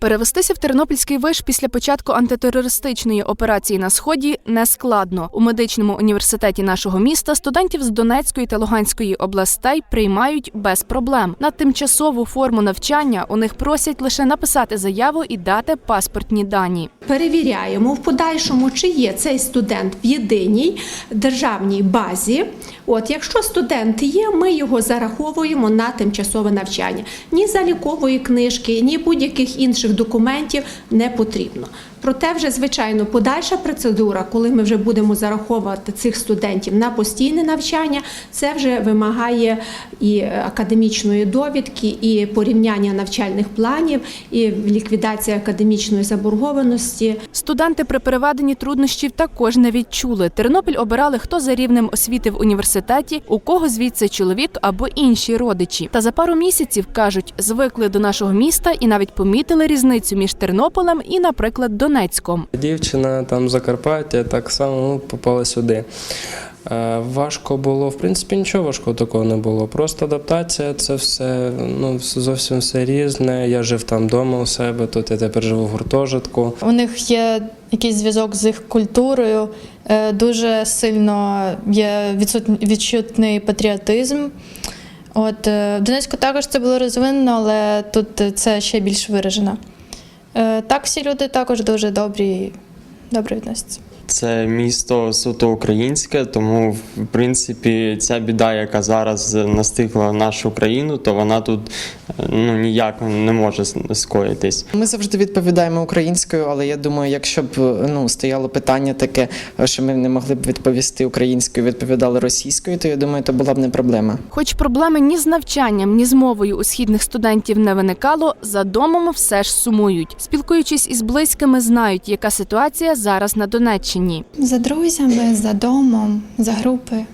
Перевестися в Тернопільський виш після початку антитерористичної операції на сході не складно. У медичному університеті нашого міста студентів з Донецької та Луганської областей приймають без проблем. На тимчасову форму навчання у них просять лише написати заяву і дати паспортні дані. Перевіряємо в подальшому, чи є цей студент в єдиній державній базі. От, якщо студент є, ми його зараховуємо на тимчасове навчання. Ні залікової книжки, ні будь-яких інших документів не потрібно. Проте, вже звичайно, подальша процедура, коли ми вже будемо зараховувати цих студентів на постійне навчання, це вже вимагає і академічної довідки, і порівняння навчальних планів, і ліквідація академічної заборгованості. Студенти при переведенні труднощів також не відчули. Тернопіль обирали хто за рівнем освіти в університеті, у кого звідси чоловік або інші родичі. Та за пару місяців кажуть, звикли до нашого міста і навіть помітили різницю між Тернополем і, наприклад, Донецьком. Дівчина там Закарпаття так само ну, попала сюди. Е, Важко було, в принципі, нічого важкого такого не було. Просто адаптація це все ну, зовсім все різне. Я жив там вдома у себе, тут я тепер живу в гуртожитку. У них є якийсь зв'язок з їх культурою, е, дуже сильно є відчутний патріотизм. От е, в Донецьку також це було розвинено, але тут це ще більш виражено. Так, всі люди також дуже добрі, добре відносяться. Це місто суто українське, тому в принципі ця біда, яка зараз настигла нашу країну, то вона тут ну ніяк не може скоїтись. Ми завжди відповідаємо українською, але я думаю, якщо б ну стояло питання таке, що ми не могли б відповісти українською, відповідали російською, то я думаю, це була б не проблема. Хоч проблеми ні з навчанням, ні з мовою у східних студентів не виникало, за домом все ж сумують. Спілкуючись із близькими, знають, яка ситуація зараз на Донеччині. За друзями, за домом, за групи.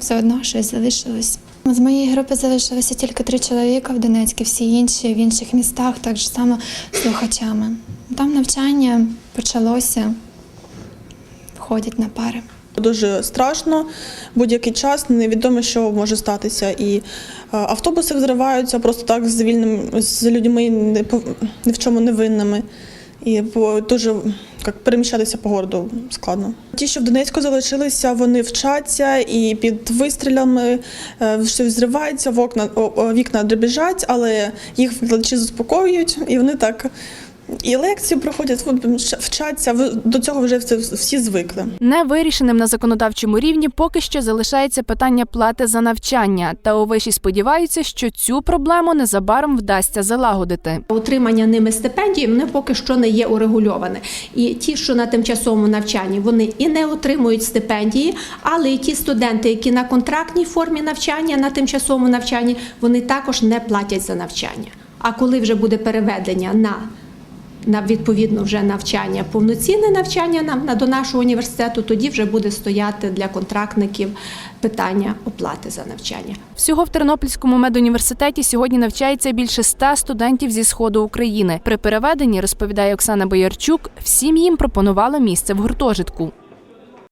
Все одно щось залишилось. З моєї групи залишилося тільки три чоловіка в Донецьку, всі інші в інших містах, так само слухачами. Там навчання почалося, ходять на пари. Дуже страшно, будь-який час невідомо, що може статися. І е, автобуси взриваються просто так з вільним з людьми не по- ні в чому невинними. І дуже як переміщатися по городу складно. Ті, що в Донецьку залишилися, вони вчаться і під вистрілями е, все взривається, в окна о- о, вікна дребіжать, але їх викладачі заспокоюють, і вони так. І лекції проходять, вчаться. В- До цього вже все- всі звикли. Невирішеним на законодавчому рівні поки що залишається питання плати за навчання. Та у виші сподіваються, що цю проблему незабаром вдасться залагодити. Утримання ними стипендії вони поки що не є урегульоване. І ті, що на тимчасовому навчанні, вони і не отримують стипендії, але і ті студенти, які на контрактній формі навчання на тимчасовому навчанні, вони також не платять за навчання. А коли вже буде переведення на на відповідно вже навчання, повноцінне навчання нам на до нашого університету, тоді вже буде стояти для контрактників питання оплати за навчання. Всього в Тернопільському медуніверситеті сьогодні навчається більше ста студентів зі сходу України. При переведенні розповідає Оксана Боярчук, всім їм пропонували місце в гуртожитку.